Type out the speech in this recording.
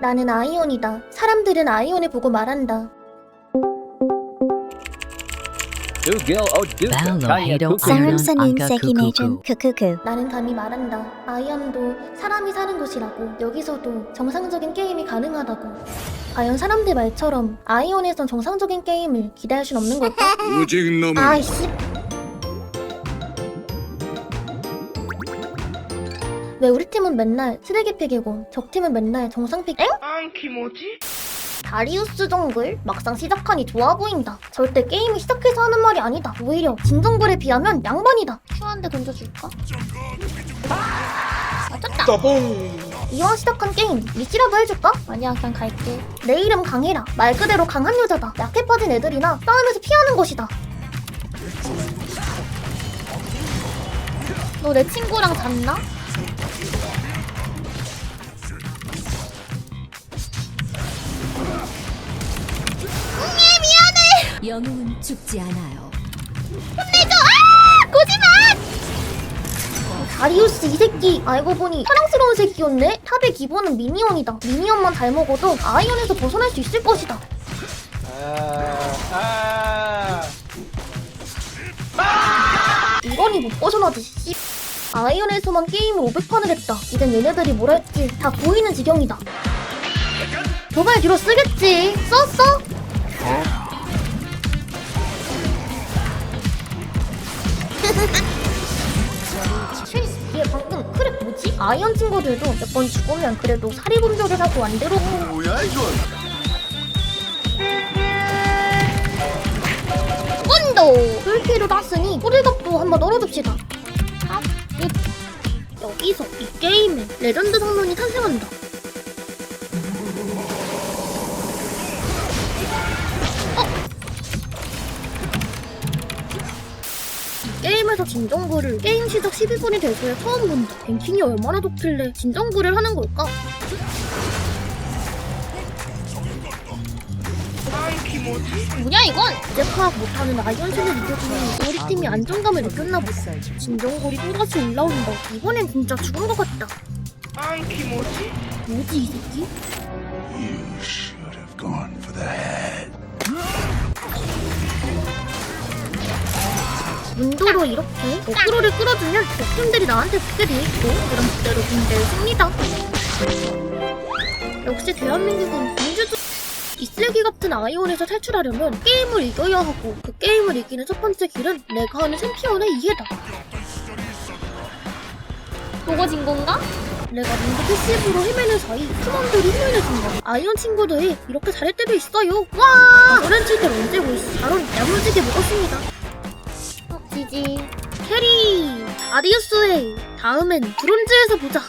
나는 아이온이다. 사람들은 아이온을 보고 말한다. 사람 사람 사는 세기 내준 크크크 나는 감히 말한다. 아이언도 사람이 사는 곳이라고. 여기서도 정상적인 게임이 가능하다고. 과연 사람들 말처럼 아이온에선 정상적인 게임을 기대할 순 없는 걸까? 오직 놈은 아이씨. 왜 우리 팀은 맨날 쓰레기 픽이고 적 팀은 맨날 정상 픽? 엥? 키모지? 다리우스 정글? 막상 시작하니 좋아 보인다. 절대 게임이 시작해서 하는 말이 아니다. 오히려 진정글에 비하면 양반이다. 큐한대 던져줄까? 맞췄다. 이왕 시작한 게임 리치라도 해줄까? 아니야 그냥 갈게. 내 이름 강해라. 말 그대로 강한 여자다. 약해 빠진 애들이나 싸움에서 피하는 것이다. 너 내 친구랑 잤나? 영웅은 죽지 않아요. 다리우스 이 새끼 알고 보니 사랑스러운 새끼였네? 탑의 기본은 미니언이다. 미니언만 잘 먹어도 아이언에서 벗어날 수 있을 것이다. 이건이 못 벗어나지 씨. 아이언에서만 게임을 500판을 했다. 이젠 얘네들이 뭘 할지 다 보이는 지경이다. 도발 뒤로 쓰겠지. 썼어? 쉐리스 얘 방금 크랩 뭐지? 아이언 친구들도 몇 번 죽으면 그래도 사리분별을 하고 완대로 뭐야 이건 문도 불피로 땄으니 호들갑도 한번 널어줍시다. 아, 이- 여기서 이 게임에 레전드 성론이 탄생한다 게임에서 진정구를 게임 시작 12분이 돼서야 처음 본다 뱅킹이 얼마나 좋길래 진정구를 하는 걸까? 뭐냐 이건? 이제 파악 못하는 아이언신을 이겨주니 우리 팀이 안정감을 느꼈나 보다 진정골이 또다시 올라온다 이번엔 진짜 죽은 것 같다 안 키모지? 뭐지 이 새끼? 문도로 이렇게 어그로를 끌어주면 적팀들이 나한테 붙게 돼 있고 그럼 그대로 군대의 승리다. 역시 대한민국은 민주주 이 쓰레기 같은 아이온에서 탈출하려면 게임을 이겨야 하고 그 게임을 이기는 첫 번째 길은 내가 하는 챔피언의 이해다. 보고 진 건가? 내가 민주 패시브로 헤매는 사이 팀원들이 힘을 내준다. 아이온 친구들이 이렇게 잘할 때도 있어요. 와! 오렌지들 언제 보이시 바로 야무지게 먹었습니다 아디우스웨이 다음엔 브론즈에서 보자